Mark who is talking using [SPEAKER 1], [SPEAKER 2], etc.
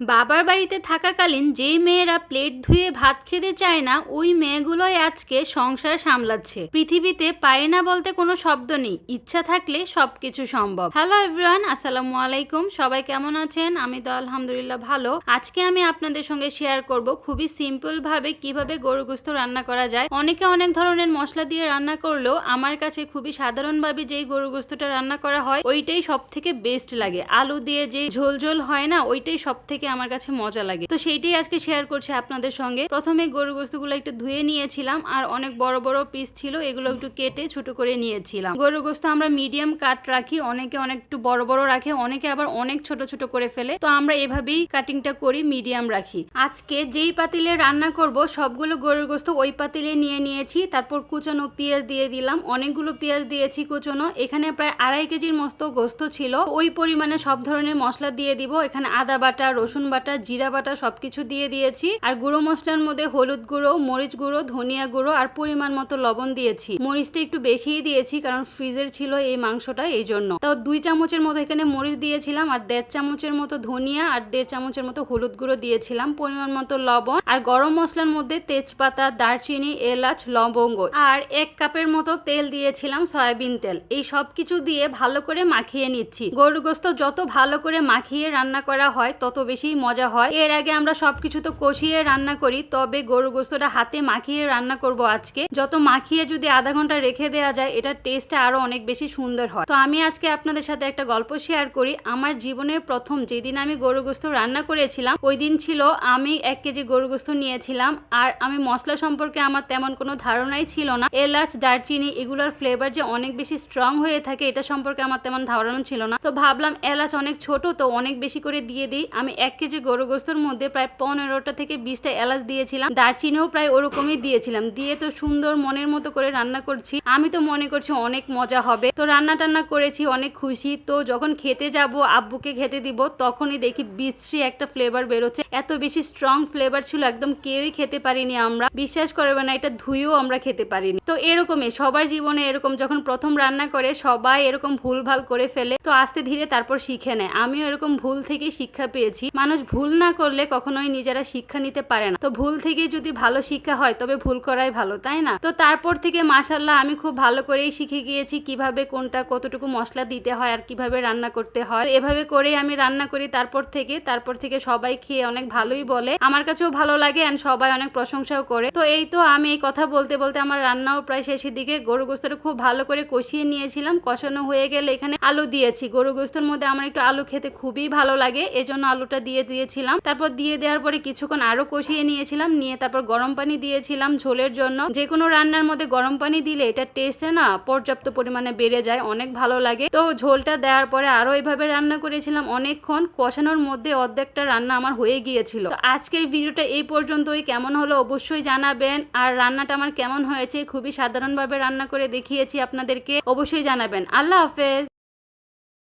[SPEAKER 1] বাবার বাড়িতে থাকাকালীন যেই মেয়েরা প্লেট ধুয়ে ভাত খেতে চায় না, ওই মেয়েগুলোই আজকে সংসার সামলাচ্ছে। পৃথিবীতে পারে না বলতে কোনো শব্দ নেই, ইচ্ছা থাকলে সবকিছু সম্ভব। হ্যালো এভরিওয়ান আসসালামু আলাইকুম, সবাই কেমন আছেন? আমি তো আলহামদুলিল্লাহ ভালো। আজকে আমি আপনাদের সঙ্গে শেয়ার করব খুবই সিম্পল ভাবে কীভাবে গরু গোস্ত রান্না করা যায়। অনেকে অনেক ধরনের মশলা দিয়ে রান্না করলেও আমার কাছে খুবই সাধারণভাবে যেই গরু গোস্তটা রান্না করা হয়, ওইটাই সব থেকে বেস্ট লাগে। আলু দিয়ে যে ঝোল ঝোল হয় না, ওইটাই সব থেকে আমার কাছে মজা লাগে। তো সেইটাই আজকে শেয়ার করছি আপনাদের সঙ্গে। প্রথমে গরু গোস্তগুলো একটু ধুয়ে নিয়েছিলাম, আর অনেক বড় বড় পিস ছিল, এগুলো একটু কেটে ছোট করে নিয়েছিলাম। গরু গোস্ত আমরা মিডিয়াম কাট রাখি, অনেকে অনেক একটু বড় বড় রাখে, অনেকে আবার অনেক ছোট ছোট করে ফেলে। তো আমরা এভাবেই কাটিংটা করি মিডিয়াম রাখি। আজকে যেই পাতিলে রান্না করব, সবগুলো গরুর গোস্ত ওই পাতিলে নিয়ে নিয়েছি, তারপর কুচনো পেঁয়াজ দিয়ে দিলাম, অনেকগুলো পেঁয়াজ দিয়েছি কুচনো। এখানে প্রায় আড়াই কেজির মতো গোস্ত ছিল, ওই পরিমাণে সব ধরনের মশলা দিয়ে দিব, এখানে আদা বাটা, রসুন বাটা, জিরা বাটা সবকিছু দিয়ে দিয়েছি। আর গুঁড়ো মশলার মধ্যে হলুদ গুঁড়ো, মরিচ গুঁড়ো, ধনিয়া গুঁড়ো আর পরিমাণ মতো লবণ দিয়েছি। মরিচটা একটু বেশিই দিয়েছি কারণ ফ্রিজের ছিল এই মাংসটা এই জন্য। তো দুই চামচের মতো এখানে মরিচ দিয়েছিলাম আর দেড় চামচের মতো ধনিয়া আর দেড় চামচের মতো হলুদ গুঁড়ো দিয়েছিলাম পরিমাণ মতো লবণ। আর গরম মশলার মধ্যে তেজপাতা, দারচিনি, এলাচ, লবঙ্গ আর এক কাপের মতো তেল দিয়েছিলাম সয়াবিন তেল। এই সব কিছু দিয়ে ভালো করে মাখিয়ে নিচ্ছি। গরুর গোস্ত যত ভালো করে মাখিয়ে রান্না করা হয়, তত বেশি মজা হয়। এর আগে আমরা সবকিছু তো কষিয়ে রান্না করি, তবে গরু গোস্তটা হাতে মাখিয়ে রান্না করব আজকে। যত মাখিয়ে যদি আধা ঘণ্টা রেখে দেওয়া যায়, এটার টেস্টটা আরও অনেক বেশি সুন্দর হয়। তো আমি আজকে আপনাদের সাথে একটা গল্প শেয়ার করি। আমার জীবনের প্রথম যেদিন আমি গরু গোস্ত রান্না করেছিলাম, ওই দিন ছিল আমি এক কেজি গরু গোস্ত নিয়েছিলাম। আর আমি মশলা সম্পর্কে আমার তেমন কোনো ধারণাই ছিল না। এলাচ, দারচিনি এগুলোর ফ্লেভার যে অনেক বেশি স্ট্রং হয়ে থাকে, এটা সম্পর্কে আমার তেমন ধারণা ছিল না। তো ভাবলাম এলাচ অনেক ছোট, তো অনেক বেশি করে দিয়ে দিই। আমি এক কেজি গরু গোস্তর মধ্যে প্রায় পনেরোটা থেকে বিশটা এলাচ দিয়েছিলাম। দারচিনিও প্রায় ওরকমই দিয়েছিলাম। দিয়ে তো সুন্দর মনের মতো করে রান্না করছি। আমি তো মনে করছি অনেক মজা হবে। তো রান্না টান্না করেছি, অনেক খুশি। তো যখন খেতে যাব, আব্বুকে খেতে দিব, তখনই দেখি বিশ্রী একটা ফ্লেভার বেরোচ্ছে। এত বেশি স্ট্রং ফ্লেভার ছিল, একদম কেউই খেতে পারিনি আমরা। বিশ্বাস করবে না, এটা ধুয়েও আমরা খেতে পারিনি। তো এরকমই, সবার জীবনে এরকম যখন প্রথম রান্না করে, সবাই এরকম ভুল ভালো করে ফেলে। তো আস্তে ধীরে তারপর শিখে নেয়। আমিও এরকম ভুল থেকে শিক্ষা পেয়েছি। মানুষ ভুল না করলে কখনোই নিজেরা শিক্ষা নিতে পারে না। তো ভুল থেকে যদি ভালো শিক্ষা হয়, তবে ভুল করাই ভালো, তাই না? তো তারপর থেকে মাসাল্লাহ আমি খুব ভালো করেই শিখে গিয়েছি কীভাবে কোনটা কতটুকু মশলা দিতে হয় আর কীভাবে রান্না করতে হয়। এভাবে করেই আমি রান্না করি তারপর থেকে। তারপর থেকে সবাই খেয়ে অনেক ভালোই বলে। আমার কাছেও ভালো লাগে অ্যান্ড সবাই অনেক প্রশংসাও করে। তো এই তো আমি এই কথা বলতে বলতে আমার রান্নাও প্রায় শেষের দিকে গরু গোস্তটা খুব ভালো করে কষিয়ে নিয়েছিলাম। কষানো হয়ে গেলে এখানে আলু দিয়েছি। গরু গোস্তর মধ্যে আমার একটু আলু খেতে খুবই ভালো লাগে। এজন্য আলুটা দিয়ে দিয়েছিলাম। তারপর দিয়ে দেওয়ার পরে কিছুক্ষণ আরও কষিয়ে নিয়েছিলাম, নিয়ে তারপর গরম পানি দিয়েছিলাম ঝোলের জন্য। যে কোনো রান্নার মধ্যে গরম পানি দিলে এটা টেস্টে না পর্যাপ্ত পরিমাণে বেড়ে যায়, অনেক ভালো লাগে। তো ঝোলটা দেওয়ার পরে আরও এইভাবে রান্না করেছিলাম অনেকক্ষণ। কষানোর মধ্যে অর্ধেকটা রান্না আমার হয়ে গিয়েছিল। তো আজকের ভিডিওটা এই পর্যন্তই। কেমন হলো অবশ্যই জানাবেন। আর রান্নাটা আমার কেমন হয়েছে খুবই সাধারণভাবে রান্না করে দেখিয়েছি আপনাদেরকে। অবশ্যই জানাবেন। আল্লাহ হাফেজ।